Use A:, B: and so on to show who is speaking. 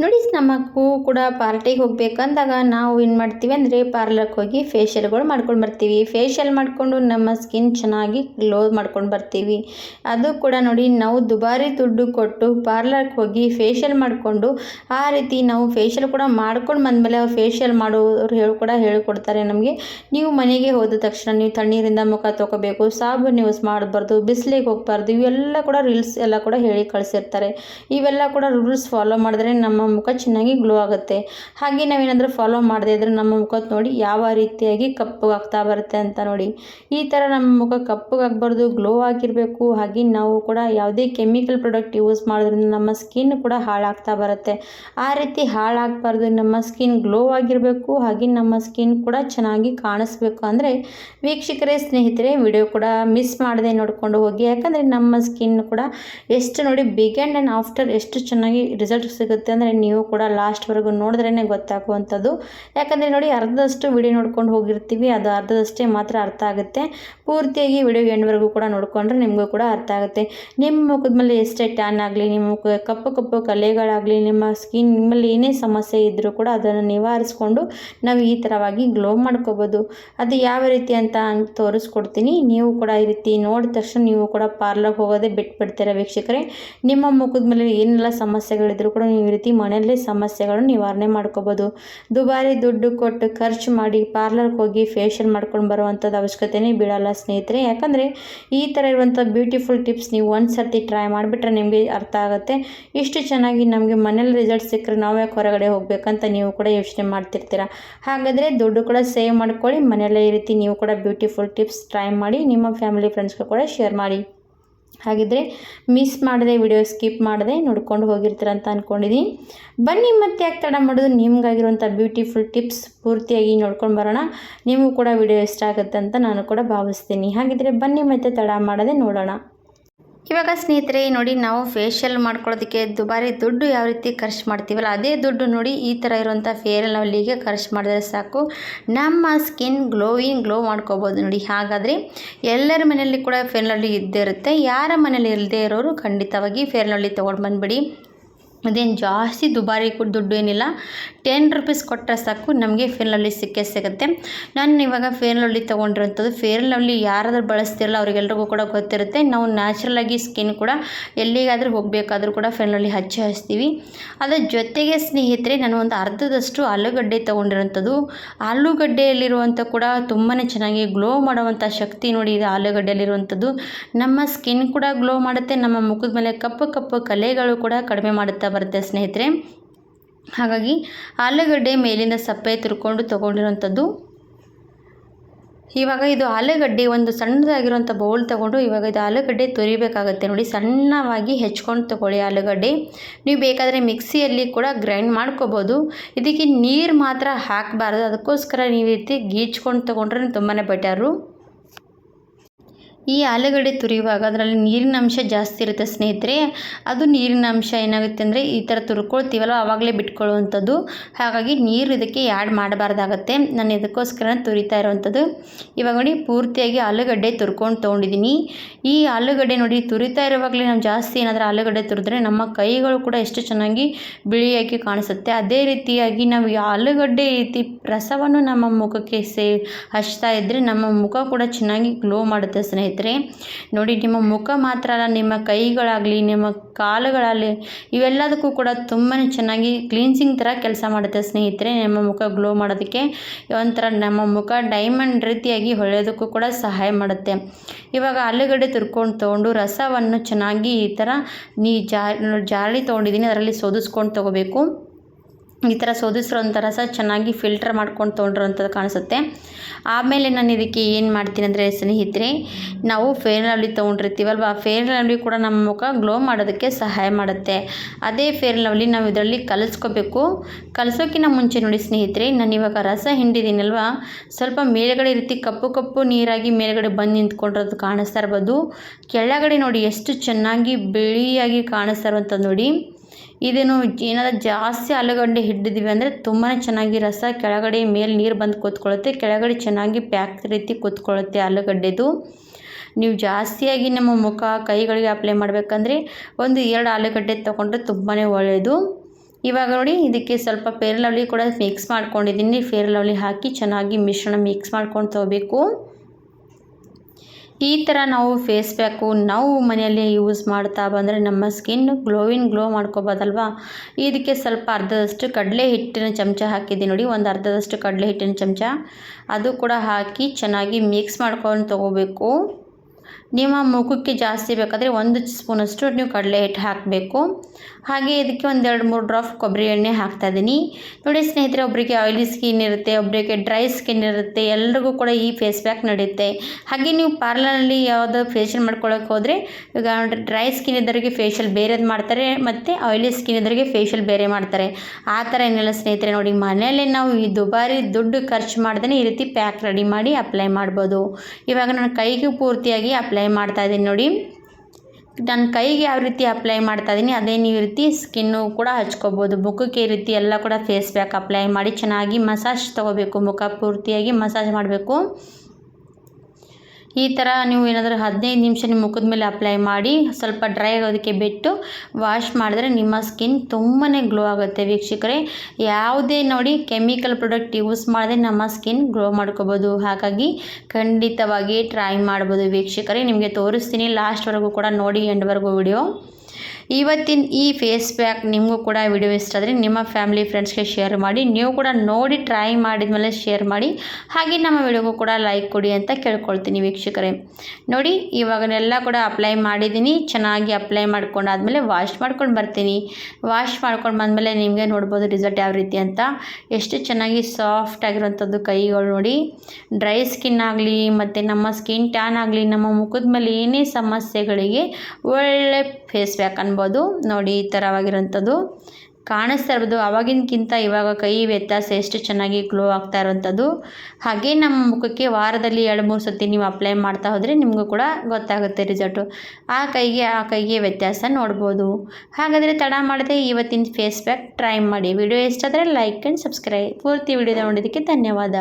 A: ನೋಡಿ ನಮ್ಮ ಮಗು ಕೂಡ ಪಾರ್ಟಿಗೆ ಹೋಗ್ಬೇಕಂದಾಗ ನಾವು ಏನು ಮಾಡ್ತೀವಿ ಅಂದರೆ ಪಾರ್ಲರ್ಗೆ ಹೋಗಿ ಫೇಶಿಯಲ್ಗಳು ಮಾಡ್ಕೊಂಡು ಬರ್ತೀವಿ. ಫೇಶಿಯಲ್ ಮಾಡಿಕೊಂಡು ನಮ್ಮ ಸ್ಕಿನ್ ಚೆನ್ನಾಗಿ ಗ್ಲೋ ಮಾಡ್ಕೊಂಡು ಬರ್ತೀವಿ. ಅದು ಕೂಡ ನೋಡಿ, ನಾವು ದುಬಾರಿ ದುಡ್ಡು ಕೊಟ್ಟು ಪಾರ್ಲರ್ಗೆ ಹೋಗಿ ಫೇಶಿಯಲ್ ಮಾಡಿಕೊಂಡು ಆ ರೀತಿ ನಾವು ಫೇಶಿಯಲ್ ಕೂಡ ಮಾಡ್ಕೊಂಡು ಬಂದಮೇಲೆ ಅವ್ರು ಫೇಶಿಯಲ್ ಮಾಡೋರು ಹೇಳಿ ಕೂಡ ಹೇಳಿಕೊಡ್ತಾರೆ ನಮಗೆ. ನೀವು ಮನೆಗೆ ಹೋದ ತಕ್ಷಣ ನೀವು ತಣ್ಣೀರಿಂದ ಮುಖ ತೊಗೋಬೇಕು, ಸಾಬೂನು ಯೂಸ್ ಮಾಡಬಾರ್ದು, ಬಿಸಿಲಿಗೆ ಹೋಗಬಾರ್ದು, ಇವೆಲ್ಲ ಕೂಡ ರೀಲ್ಸ್ ಎಲ್ಲ ಕೂಡ ಹೇಳಿ ಕಳಿಸಿರ್ತಾರೆ. ಇವೆಲ್ಲ ಕೂಡ ರೂಲ್ಸ್ ಫಾಲೋ ಮಾಡಿದ್ರೆ ನಮ್ಮ ಮುಖ ಚೆನ್ನಾಗಿ ಗ್ಲೋ ಆಗುತ್ತೆ. ಹಾಗೆ ನಾವೇನಾದರೂ ಫಾಲೋ ಮಾಡದೇ ಇದ್ದರೆ ನಮ್ಮ ಮುಖ ನೋಡಿ ಯಾವ ರೀತಿಯಾಗಿ ಕಪ್ಪಗಾಗ್ತಾ ಬರುತ್ತೆ ಅಂತ ನೋಡಿ. ಈ ಥರ ನಮ್ಮ ಮುಖ ಕಪ್ಪಗಾಗಬಾರ್ದು ಗ್ಲೋ ಆಗಿರಬೇಕು. ಹಾಗೆ ನಾವು ಕೂಡ ಯಾವುದೇ ಕೆಮಿಕಲ್ ಪ್ರಾಡಕ್ಟ್ ಯೂಸ್ ಮಾಡೋದ್ರಿಂದ ನಮ್ಮ ಸ್ಕಿನ್ ಕೂಡ ಹಾಳಾಗ್ತಾ ಬರುತ್ತೆ. ಆ ರೀತಿ ಹಾಳಾಗಬಾರ್ದು. ನಮ್ಮ ಸ್ಕಿನ್ ಗ್ಲೋ ಆಗಿರಬೇಕು. ಹಾಗೆ ನಮ್ಮ ಸ್ಕಿನ್ ಕೂಡ ಚೆನ್ನಾಗಿ ಕಾಣಿಸ್ಬೇಕು ಅಂದರೆ ವೀಕ್ಷಕರೇ, ಸ್ನೇಹಿತರೆ ವಿಡಿಯೋ ಕೂಡ ಮಿಸ್ ಮಾಡದೆ ನೋಡಿಕೊಂಡು ಹೋಗಿ. ಯಾಕಂದರೆ ನಮ್ಮ ಸ್ಕಿನ್ ಕೂಡ ಎಷ್ಟು ನೋಡಿ ಬಿಗ್ಯಾಂಡ್ ಆ್ಯಂಡ್ ಆಫ್ಟರ್ ಎಷ್ಟು ಚೆನ್ನಾಗಿ ರಿಸಲ್ಟ್ ಸಿಗುತ್ತೆ ಅಂದರೆ ನೀವು ಕೂಡ ಲಾಸ್ಟ್ವರೆಗೂ ನೋಡಿದ್ರೇ ಗೊತ್ತಾಗುವಂಥದ್ದು. ಯಾಕಂದರೆ ನೋಡಿ, ಅರ್ಧದಷ್ಟು ವಿಡಿಯೋ ನೋಡ್ಕೊಂಡು ಹೋಗಿರ್ತೀವಿ. ಅದು ಅರ್ಧದಷ್ಟೇ ಮಾತ್ರ ಅರ್ಥ ಆಗುತ್ತೆ. ಪೂರ್ತಿಯಾಗಿ ವಿಡಿಯೋ ಎಂಡ್ವರೆಗೂ ಕೂಡ ನೋಡಿಕೊಂಡ್ರೆ ನಿಮಗೂ ಕೂಡ ಅರ್ಥ ಆಗುತ್ತೆ. ನಿಮ್ಮ ಮುಖದ ಮೇಲೆ ಎಷ್ಟೇ ಟ್ಯಾನ್ ಆಗಲಿ, ನಿಮ್ಮ ಕಪ್ಪು ಕಪ್ಪು ಕಲೆಗಳಾಗಲಿ, ನಿಮ್ಮ ಸ್ಕಿನ್ ನಿಮ್ಮಲ್ಲಿ ಏನೇ ಸಮಸ್ಯೆ ಇದ್ದರೂ ಕೂಡ ಅದನ್ನು ನಿವಾರಿಸ್ಕೊಂಡು ನಾವು ಈ ಥರವಾಗಿ ಗ್ಲೋ ಮಾಡ್ಕೋಬೋದು. ಅದು ಯಾವ ರೀತಿ ಅಂತ ತೋರಿಸ್ಕೊಡ್ತೀನಿ. ನೀವು ಕೂಡ ಈ ರೀತಿ ನೋಡಿದ ತಕ್ಷಣ ನೀವು ಕೂಡ ಪಾರ್ಲರ್ಗೆ ಹೋಗೋದೇ ಬಿಟ್ಬಿಡ್ತೀರ ವೀಕ್ಷಕರೇ. ನಿಮ್ಮ ಮುಖದ ಮೇಲೆ ಏನೆಲ್ಲ ಸಮಸ್ಯೆಗಳಿದ್ರು ಕೂಡ ನೀವು ಈ ರೀತಿ ಮನೆಯಲ್ಲೇ ಸಮಸ್ಯೆಗಳನ್ನು ನಿವಾರಣೆ ಮಾಡ್ಕೋಬೋದು. ದುಬಾರಿ ದುಡ್ಡು ಕೊಟ್ಟು ಖರ್ಚು ಮಾಡಿ ಪಾರ್ಲರ್ಗೆ ಹೋಗಿ ಫೇಶಿಯಲ್ ಮಾಡ್ಕೊಂಡು ಬರುವಂಥದ್ದು ಅವಶ್ಯಕತೆನೇ ಬೀಳಲ್ಲ ಸ್ನೇಹಿತರೆ. ಯಾಕಂದರೆ ಈ ಥರ ಇರುವಂಥ ಬ್ಯೂಟಿಫುಲ್ ಟಿಪ್ಸ್ ನೀವು ಒಂದು ಸರ್ತಿ ಟ್ರೈ ಮಾಡಿಬಿಟ್ರೆ ನಿಮಗೆ ಅರ್ಥ ಆಗುತ್ತೆ. ಇಷ್ಟು ಚೆನ್ನಾಗಿ ನಮಗೆ ಮನೇಲಿ ರಿಸಲ್ಟ್ ಸಿಕ್ಕರೆ ನಾವು ಯಾಕೆ ಹೊರಗಡೆ ಹೋಗಬೇಕಂತ ನೀವು ಕೂಡ ಯೋಚನೆ ಮಾಡ್ತಿರ್ತೀರ? ಹಾಗಾದರೆ ದುಡ್ಡು ಕೂಡ ಸೇವ್ ಮಾಡ್ಕೊಳ್ಳಿ. ಮನೆಯಲ್ಲೇ ಈ ರೀತಿ ನೀವು ಕೂಡ ಬ್ಯೂಟಿಫುಲ್ ಟಿಪ್ಸ್ ಟ್ರೈ ಮಾಡಿ, ನಿಮ್ಮ ಫ್ಯಾಮಿಲಿ ಫ್ರೆಂಡ್ಸ್ಗೂ ಕೂಡ ಶೇರ್ ಮಾಡಿ. ಹಾಗಿದ್ದರೆ ಮಿಸ್ ಮಾಡದೆ ವಿಡಿಯೋ ಸ್ಕಿಪ್ ಮಾಡದೆ ನೋಡ್ಕೊಂಡು ಹೋಗಿರ್ತೀರ ಅಂತ ಅಂದ್ಕೊಂಡಿದ್ದೀನಿ ಬನ್ನಿ ಮತ್ತೆ ಯಾಕೆ ತಡ ಮಾಡೋದು? ನಿಮ್ಗಾಗಿರುವಂಥ ಬ್ಯೂಟಿಫುಲ್ ಟಿಪ್ಸ್ ಪೂರ್ತಿಯಾಗಿ ನೋಡ್ಕೊಂಡು ಬರೋಣ. ನಿಮಗೂ ಕೂಡ ವಿಡಿಯೋ ಇಷ್ಟ ಆಗುತ್ತೆ ಅಂತ ನಾನು ಕೂಡ ಭಾವಿಸ್ತೀನಿ. ಹಾಗಿದ್ರೆ ಬನ್ನಿ ಮತ್ತೆ ತಡ ಮಾಡದೆ ನೋಡೋಣ. ಇವಾಗ ಸ್ನೇಹಿತರೆ, ನೋಡಿ ನಾವು ಫೇಶಿಯಲ್ ಮಾಡ್ಕೊಳ್ಳೋದಕ್ಕೆ ದುಬಾರಿ ದುಡ್ಡು ಯಾವ ರೀತಿ ಖರ್ಚು ಮಾಡ್ತೀವಲ್ಲ, ಅದೇ ದುಡ್ಡು ನೋಡಿ ಈ ಥರ ಇರುವಂಥ ಫೇರ್ ಆ್ಯಂಡ್ ಲವ್ಲಿಗೆ ಖರ್ಚು ಮಾಡಿದ್ರೆ ಸಾಕು. ನಮ್ಮ ಸ್ಕಿನ್ ಗ್ಲೋಯಿಂಗ್ ಗ್ಲೋ ಮಾಡ್ಕೋಬೋದು ನೋಡಿ. ಹಾಗಾದರೆ ಎಲ್ಲರ ಮನೆಯಲ್ಲಿ ಕೂಡ ಫೇರ್ನಲ್ಲಿ ಇದ್ದೇ ಇರುತ್ತೆ. ಯಾರ ಮನೇಲಿ ಇಲ್ಲದೇ ಇರೋರು ಖಂಡಿತವಾಗಿ ಫೇರ್ ಲವ್ಲಿ ತೊಗೊಂಡು ಬಂದುಬಿಡಿ ಅದೇನು ಜಾಸ್ತಿ ದುಬಾರಿ ದುಡ್ಡು ಏನಿಲ್ಲ. ಟೆನ್ ರುಪೀಸ್ ಕೊಟ್ಟರೆ ಸಾಕು, ನಮಗೆ ಫೇರ್ ಲವ್ಲಿ ಸಿಕ್ಕೇ ಸಿಗುತ್ತೆ. ನಾನು ಇವಾಗ ಫೇರ್ ಲವ್ಲಿ ತೊಗೊಂಡಿರೋಂಥದ್ದು ಫೇರ್ ಲವ್ಲಿ ಯಾರಾದ್ರೂ ಬಳಸ್ತಿರಲ್ಲ, ಅವರಿಗೆಲ್ರಿಗೂ ಕೂಡ ಗೊತ್ತಿರುತ್ತೆ. ನಾವು ನ್ಯಾಚುರಲಾಗಿ ಸ್ಕಿನ್ ಕೂಡ ಎಲ್ಲಿಗಾದರೂ ಹೋಗಬೇಕಾದ್ರೂ ಕೂಡ ಫೇರ್ ಲವ್ಲಿ ಹಚ್ಚಿ ಹಚ್ತೀವಿ. ಅದರ ಜೊತೆಗೆ ಸ್ನೇಹಿತರೆ, ನಾನು ಒಂದು ಅರ್ಧದಷ್ಟು ಆಲೂಗಡ್ಡೆ ತೊಗೊಂಡಿರೋಂಥದ್ದು. ಆಲೂಗಡ್ಡೆಯಲ್ಲಿರುವಂಥ ಕೂಡ ತುಂಬಾ ಚೆನ್ನಾಗಿ ಗ್ಲೋ ಮಾಡುವಂಥ ಶಕ್ತಿ ನೋಡಿ ಇದು ಆಲೂಗಡ್ಡೆಯಲ್ಲಿರುವಂಥದ್ದು. ನಮ್ಮ ಸ್ಕಿನ್ ಕೂಡ ಗ್ಲೋ ಮಾಡುತ್ತೆ. ನಮ್ಮ ಮುಖದ ಮೇಲೆ ಕಪ್ಪು ಕಪ್ಪು ಕಲೆಗಳು ಕೂಡ ಕಡಿಮೆ ಮಾಡುತ್ತಾ ಬರುತ್ತೆ ಸ್ನೇಹಿತರೆ. ಹಾಗಾಗಿ ಆಲೂಗಡ್ಡೆ ಮೇಲಿಂದ ಸಪ್ಪೆ ತುರ್ಕೊಂಡು ತೊಗೊಂಡಿರೋಂಥದ್ದು ಇವಾಗ ಇದು ಆಲೂಗಡ್ಡೆ ಒಂದು ಸಣ್ಣದಾಗಿರುವಂಥ ಬೌಲ್ ತೊಗೊಂಡು ಇವಾಗ ಇದು ಆಲೂಗಡ್ಡೆ ತುರಿಬೇಕಾಗುತ್ತೆ ನೋಡಿ. ಸಣ್ಣವಾಗಿ ಹೆಚ್ಕೊಂಡು ತೊಗೊಳ್ಳಿ ಆಲೂಗಡ್ಡೆ. ನೀವು ಬೇಕಾದರೆ ಮಿಕ್ಸಿಯಲ್ಲಿ ಕೂಡ ಗ್ರೈಂಡ್ ಮಾಡ್ಕೋಬೋದು. ಇದಕ್ಕೆ ನೀರು ಮಾತ್ರ ಹಾಕಬಾರ್ದು. ಅದಕ್ಕೋಸ್ಕರ ನೀವು ರೀತಿ ಗೀಚ್ಕೊಂಡು ತೊಗೊಂಡ್ರೆ ತುಂಬಾ ಬೆಟರು. ಈ ಆಲೂಗಡ್ಡೆ ತುರಿಯುವಾಗ ಅದರಲ್ಲಿ ನೀರಿನ ಅಂಶ ಜಾಸ್ತಿ ಇರುತ್ತೆ ಸ್ನೇಹಿತರೆ. ಅದು ನೀರಿನ ಅಂಶ ಏನಾಗುತ್ತೆ ಅಂದರೆ ಈ ಥರ ತುರ್ಕೊಳ್ತೀವಲ್ಲ, ಆವಾಗಲೇ ಬಿಟ್ಕೊಳ್ಳುವಂಥದ್ದು. ಹಾಗಾಗಿ ನೀರು ಇದಕ್ಕೆ ಆ್ಯಡ್ ಮಾಡಬಾರ್ದಾಗತ್ತೆ. ನಾನು ಇದಕ್ಕೋಸ್ಕರ ತುರಿತಾ ಇರುವಂಥದ್ದು. ಇವಾಗ ನೋಡಿ, ಪೂರ್ತಿಯಾಗಿ ಆಲೂಗಡ್ಡೆ ತುರ್ಕೊಂಡು ತೊಗೊಂಡಿದ್ದೀನಿ. ಈ ಆಲೂಗಡ್ಡೆ ನೋಡಿ, ತುರಿತಾ ಇರುವಾಗಲೇ ನಾವು ಜಾಸ್ತಿ ಏನಾದರೂ ಆಲೂಗಡ್ಡೆ ತುರಿದ್ರೆ ನಮ್ಮ ಕೈಗಳು ಕೂಡ ಎಷ್ಟು ಚೆನ್ನಾಗಿ ಬಿಳಿಯಾಗಿ ಕಾಣಿಸುತ್ತೆ. ಅದೇ ರೀತಿಯಾಗಿ ನಾವು ಈ ಆಲೂಗಡ್ಡೆ ರೀತಿ ರಸವನ್ನು ನಮ್ಮ ಮುಖಕ್ಕೆ ಸೇ, ಹಚ್ತಾ ಇದ್ದರೆ ನಮ್ಮ ಮುಖ ಕೂಡ ಚೆನ್ನಾಗಿ ಗ್ಲೋ ಮಾಡುತ್ತೆ ಸ್ನೇಹಿತರೆ. ನೋಡಿ, ನಿಮ್ಮ ಮುಖ ಮಾತ್ರ ಅಲ್ಲ, ನಿಮ್ಮ ಕೈಗಳಾಗಲಿ, ನಿಮ್ಮ ಕಾಲುಗಳಾಗಲಿ, ಇವೆಲ್ಲದಕ್ಕೂ ಕೂಡ ತುಂಬಾ ಚೆನ್ನಾಗಿ ಕ್ಲೀನ್ಸಿಂಗ್ ಥರ ಕೆಲಸ ಮಾಡುತ್ತೆ ಸ್ನೇಹಿತರೆ. ನಿಮ್ಮ ಮುಖ ಗ್ಲೋ ಮಾಡೋದಕ್ಕೆ ಒಂಥರ ನಮ್ಮ ಮುಖ ಡೈಮಂಡ್ ರೀತಿಯಾಗಿ ಹೊಳೆಯೋದಕ್ಕೂ ಕೂಡ ಸಹಾಯ ಮಾಡುತ್ತೆ. ಇವಾಗ ಆಲೂಗಡ್ಡೆ ತುರ್ಕೊಂಡು ತೊಗೊಂಡು ರಸವನ್ನು ಚೆನ್ನಾಗಿ ಈ ಥರ ನೀ ಜಾರಿ ತೊಗೊಂಡಿದ್ದೀನಿ, ಅದರಲ್ಲಿ ಸೋದಿಸ್ಕೊಂಡು ತೊಗೋಬೇಕು. ಈ ಥರ ಸೋದಿಸಿರೋಂಥ ರಸ ಚೆನ್ನಾಗಿ ಫಿಲ್ಟರ್ ಮಾಡ್ಕೊಂಡು ತೊಗೊಂಡಿರೋಂಥದ್ದು ಕಾಣಿಸುತ್ತೆ. ಆಮೇಲೆ ನಾನು ಇದಕ್ಕೆ ಏನು ಮಾಡ್ತೀನಿ ಅಂದರೆ, ಸ್ನೇಹಿತರೆ, ನಾವು ಫೇರ್ ಲವ್ಲಿ ತೊಗೊಂಡಿರ್ತೀವಲ್ವ? ಆ ಫೇರ್ ಲವ್ಲಿ ಕೂಡ ನಮ್ಮ ಮುಖ ಗ್ಲೋ ಮಾಡೋದಕ್ಕೆ ಸಹಾಯ ಮಾಡುತ್ತೆ. ಅದೇ ಫೇರ್ ಲವ್ಲಿ ನಾವು ಇದರಲ್ಲಿ ಕಲಿಸ್ಕೋಬೇಕು. ಕಲಿಸೋಕ್ಕಿಂತ ಮುಂಚೆ ನೋಡಿ ಸ್ನೇಹಿತರೆ, ನಾನು ಇವಾಗ ರಸ ಹಿಂಡಿದ್ದೀನಲ್ವ ಸ್ವಲ್ಪ ಮೇಲುಗಡೆ ರೀತಿ ಕಪ್ಪು ಕಪ್ಪು ನೀರಾಗಿ ಮೇಲುಗಡೆ ಬಂದು ನಿಂತ್ಕೊಂಡಿರೋದು ಕಾಣಿಸ್ತಾ ಇರ್ಬೋದು. ಕೆಳಗಡೆ ನೋಡಿ ಎಷ್ಟು ಚೆನ್ನಾಗಿ ಬಿಳಿಯಾಗಿ ಕಾಣಿಸ್ತಾ ಇರುವಂಥದ್ದು ನೋಡಿ. ಇದೇನು ಏನಾದರೂ ಜಾಸ್ತಿ ಆಲೂಗಡ್ಡೆ ಹಿಡಿದಿದ್ವಿ ಅಂದರೆ ತುಂಬಾ ಚೆನ್ನಾಗಿ ರಸ ಕೆಳಗಡೆ ಮೇಲೆ ನೀರು ಬಂದು ಕೂತ್ಕೊಳ್ಳುತ್ತೆ. ಕೆಳಗಡೆ ಚೆನ್ನಾಗಿ ಪ್ಯಾಕ್ ರೀತಿ ಕೂತ್ಕೊಳ್ಳುತ್ತೆ ಆಲೂಗಡ್ಡೆದು. ನೀವು ಜಾಸ್ತಿಯಾಗಿ ನಮ್ಮ ಮುಖ, ಕೈಗಳಿಗೆ ಅಪ್ಲೈ ಮಾಡಬೇಕಂದ್ರೆ ಒಂದು ಎರಡು ಆಲೂಗಡ್ಡೆ ತೊಗೊಂಡ್ರೆ ತುಂಬಾ ಒಳ್ಳೆಯದು ಇವಾಗ ನೋಡಿ, ಇದಕ್ಕೆ ಸ್ವಲ್ಪ ಫೇರ್ ಲವ್ಲಿ ಕೂಡ ಮಿಕ್ಸ್ ಮಾಡ್ಕೊಂಡಿದ್ದೀನಿ. ಫೇರ್ ಲವ್ಲಿ ಹಾಕಿ ಚೆನ್ನಾಗಿ ಮಿಶ್ರಣ ಮಿಕ್ಸ್ ಮಾಡ್ಕೊಂಡು ತಗೋಬೇಕು. ಈ ಥರ ನಾವು ಫೇಸ್ ಪ್ಯಾಕು ನಾವು ಮನೆಯಲ್ಲಿ ಯೂಸ್ ಮಾಡ್ತಾ ಬಂದರೆ ನಮ್ಮ ಸ್ಕಿನ್ ಗ್ಲೋವಿನ್ ಗ್ಲೋ ಮಾಡ್ಕೋಬೋದಲ್ವಾ? ಇದಕ್ಕೆ ಸ್ವಲ್ಪ ಅರ್ಧದಷ್ಟು ಕಡಲೆ ಹಿಟ್ಟಿನ ಚಮಚ ಹಾಕಿದ್ದೀನಿ ನೋಡಿ, ಒಂದು ಅರ್ಧದಷ್ಟು ಕಡಲೆ ಹಿಟ್ಟಿನ ಚಮಚ. ಅದು ಕೂಡ ಹಾಕಿ ಚೆನ್ನಾಗಿ ಮಿಕ್ಸ್ ಮಾಡ್ಕೊಂಡು ತೊಗೋಬೇಕು. ನಿಮ್ಮ ಮುಖಕ್ಕೆ ಜಾಸ್ತಿ ಬೇಕಾದರೆ ಒಂದು ಸ್ಪೂನಷ್ಟು ನೀವು ಕಡಲೆ ಹಿಟ್ಟು ಹಾಕಬೇಕು. ಹಾಗೆ ಇದಕ್ಕೆ ಒಂದೆರಡು ಮೂರು ಡ್ರಾಪ್ ಕೊಬ್ಬರಿ ಎಣ್ಣೆ ಹಾಕ್ತಾಯಿದ್ದೀನಿ ನೋಡಿ ಸ್ನೇಹಿತರೆ ಒಬ್ಬರಿಗೆ ಆಯಿಲಿ ಸ್ಕಿನ್ ಇರುತ್ತೆ ಒಬ್ಬರಿಗೆ ಡ್ರೈ ಸ್ಕಿನ್ ಇರುತ್ತೆ, ಎಲ್ರಿಗೂ ಕೂಡ ಈ ಫೇಸ್ ಪ್ಯಾಕ್ ನಡೆಯುತ್ತೆ ಹಾಗೆ ನೀವು ಪಾರ್ಲರ್ನಲ್ಲಿ ಯಾವುದೋ ಫೇಶಿಯಲ್ ಮಾಡ್ಕೊಳ್ಳೋಕೆ ಹೋದರೆ ಈಗ ಡ್ರೈ ಸ್ಕಿನ್ ಇದ್ದವರಿಗೆ ಫೇಶಿಯಲ್ ಬೇರೆದು ಮಾಡ್ತಾರೆ, ಮತ್ತು ಆಯಿಲಿ ಸ್ಕಿನ್ ಇದ್ದವರಿಗೆ ಫೇಷಿಯಲ್ ಬೇರೆ ಮಾಡ್ತಾರೆ. ಆ ಥರ ಏನಿಲ್ಲ ಸ್ನೇಹಿತರೆ, ನೋಡಿ ಮನೆಯಲ್ಲೇ ನಾವು ಈ ದುಬಾರಿ ದುಡ್ಡು ಖರ್ಚು ಮಾಡ್ದೇ ಈ ರೀತಿ ಪ್ಯಾಕ್ ರೆಡಿ ಮಾಡಿ ಅಪ್ಲೈ ಮಾಡ್ಬೋದು. ಇವಾಗ ನಾನು ಕೈಗೆ ಪೂರ್ತಿಯಾಗಿ ಅಪ್ಲೈ ಮಾಡ್ತಾ ಇದ್ದೀನಿ ನೋಡಿ. ನನ್ನ ಕೈಗೆ ಯಾವ ರೀತಿ ಅಪ್ಲೈ ಮಾಡ್ತಾ ಇದ್ದೀನಿ, ಅದೇ ನೀವು ರೀತಿ ಸ್ಕಿನ್ನು ಕೂಡ ಹಚ್ಕೋಬೋದು. ಮುಖಕ್ಕೆ ಈ ರೀತಿ ಎಲ್ಲ ಕೂಡ ಫೇಸ್ ಪ್ಯಾಕ್ ಅಪ್ಲೈ ಮಾಡಿ ಚೆನ್ನಾಗಿ ಮಸಾಜ್ ತೊಗೋಬೇಕು, ಮುಖ ಪೂರ್ತಿಯಾಗಿ ಮಸಾಜ್ ಮಾಡಬೇಕು. ಈ ಥರ ನೀವು ಏನಾದರೂ ಹದಿನೈದು ನಿಮಿಷ ನಿಮ್ಮ ಮುಖದ ಮೇಲೆ ಅಪ್ಲೈ ಮಾಡಿ ಸ್ವಲ್ಪ ಡ್ರೈ ಆಗೋದಕ್ಕೆ ಬಿಟ್ಟು ವಾಶ್ ಮಾಡಿದ್ರೆ ನಿಮ್ಮ ಸ್ಕಿನ್ ತುಂಬಾ ಗ್ಲೋ ಆಗುತ್ತೆ ವೀಕ್ಷಕರೇ. ಯಾವುದೇ ನೋಡಿ ಕೆಮಿಕಲ್ ಪ್ರಾಡಕ್ಟ್ ಯೂಸ್ ಮಾಡದೆ ನಮ್ಮ ಸ್ಕಿನ್ ಗ್ಲೋ ಮಾಡ್ಕೋಬೋದು. ಹಾಗಾಗಿ ಖಂಡಿತವಾಗಿ ಟ್ರೈ ಮಾಡ್ಬೋದು ವೀಕ್ಷಕರೇ. ನಿಮಗೆ ತೋರಿಸ್ತೀನಿ ಲಾಸ್ಟ್ವರೆಗೂ ಕೂಡ ನೋಡಿ ಎಂಡ್ವರೆಗೂ ವಿಡಿಯೋ ಇವತ್ತಿನ ಈ ಫೇಸ್ ಪ್ಯಾಕ್ ನಿಮಗೂ ಕೂಡ ವಿಡಿಯೋ ಇಷ್ಟ ಆದರೆ ನಿಮ್ಮ ಫ್ಯಾಮಿಲಿ ಫ್ರೆಂಡ್ಸ್ಗೆ ಶೇರ್ ಮಾಡಿ, ನೀವು ಕೂಡ ನೋಡಿ ಟ್ರೈ ಮಾಡಿದ ಮೇಲೆ ಶೇರ್ ಮಾಡಿ, ಹಾಗೆ ನಮ್ಮ ವಿಡಿಯೋಗೂ ಕೂಡ ಲೈಕ್ ಕೊಡಿ ಅಂತ ಕೇಳ್ಕೊಳ್ತೀನಿ ವೀಕ್ಷಕರೇ. ನೋಡಿ ಇವಾಗನೆಲ್ಲ ಕೂಡ ಅಪ್ಲೈ ಮಾಡಿದ್ದೀನಿ. ಚೆನ್ನಾಗಿ ಅಪ್ಲೈ ಮಾಡ್ಕೊಂಡಾದ್ಮೇಲೆ ವಾಶ್ ಮಾಡ್ಕೊಂಡು ಬರ್ತೀನಿ. ವಾಶ್ ಮಾಡ್ಕೊಂಡು ಬಂದಮೇಲೆ ನಿಮಗೆ ನೋಡ್ಬೋದು ರಿಸಲ್ಟ್ ಯಾವ ರೀತಿ ಅಂತ. ಎಷ್ಟು ಚೆನ್ನಾಗಿ ಸಾಫ್ಟ್ ಆಗಿರೋಂಥದ್ದು ಕೈಗಳು ನೋಡಿ. ಡ್ರೈ ಸ್ಕಿನ್ ಆಗಲಿ, ಮತ್ತು ನಮ್ಮ ಸ್ಕಿನ್ ಟ್ಯಾನ್ ಆಗಲಿ, ನಮ್ಮ ಮುಖದ ಮೇಲೆ ಏನೇ ಸಮಸ್ಯೆಗಳಿಗೆ ಒಳ್ಳೆ ಫೇಸ್ ಪ್ಯಾಕ್ ಅನ್ಬೋದು. ನೋಡಿ, ಈ ಥರವಾಗಿರೋಂಥದ್ದು ಕಾಣಿಸ್ತಾ ಇರ್ಬೋದು ಅವಾಗಿನಕ್ಕಿಂತ ಇವಾಗ ಕೈ ವ್ಯತ್ಯಾಸ ಎಷ್ಟು ಚೆನ್ನಾಗಿ ಗ್ಲೋ ಆಗ್ತಾ ಇರೋವಂಥದ್ದು ಹಾಗೆ ನಮ್ಮ ಮುಖಕ್ಕೆ ವಾರದಲ್ಲಿ ಎರಡು, ಮೂರು ಸತಿ ನೀವು ಅಪ್ಲೈ ಮಾಡ್ತಾ ಹೋದರೆ ನಿಮಗೂ ಕೂಡ ಗೊತ್ತಾಗುತ್ತೆ ರಿಸಲ್ಟು ಆ ಕೈಗೆ ಆ ಕೈಗೆ ವ್ಯತ್ಯಾಸ ನೋಡ್ಬೋದು. ಹಾಗಾದರೆ ತಡ ಮಾಡದೆ ಇವತ್ತಿನ ಫೇಸ್ ಪ್ಯಾಕ್ ಟ್ರೈ ಮಾಡಿ. ವಿಡಿಯೋ ಇಷ್ಟಾದರೆ ಲೈಕ್ ಆ್ಯಂಡ್ ಸಬ್ಸ್ಕ್ರೈಬ್ ಪೂರ್ತಿ ವಿಡಿಯೋ ನೋಡೋದಕ್ಕೆ ಧನ್ಯವಾದ.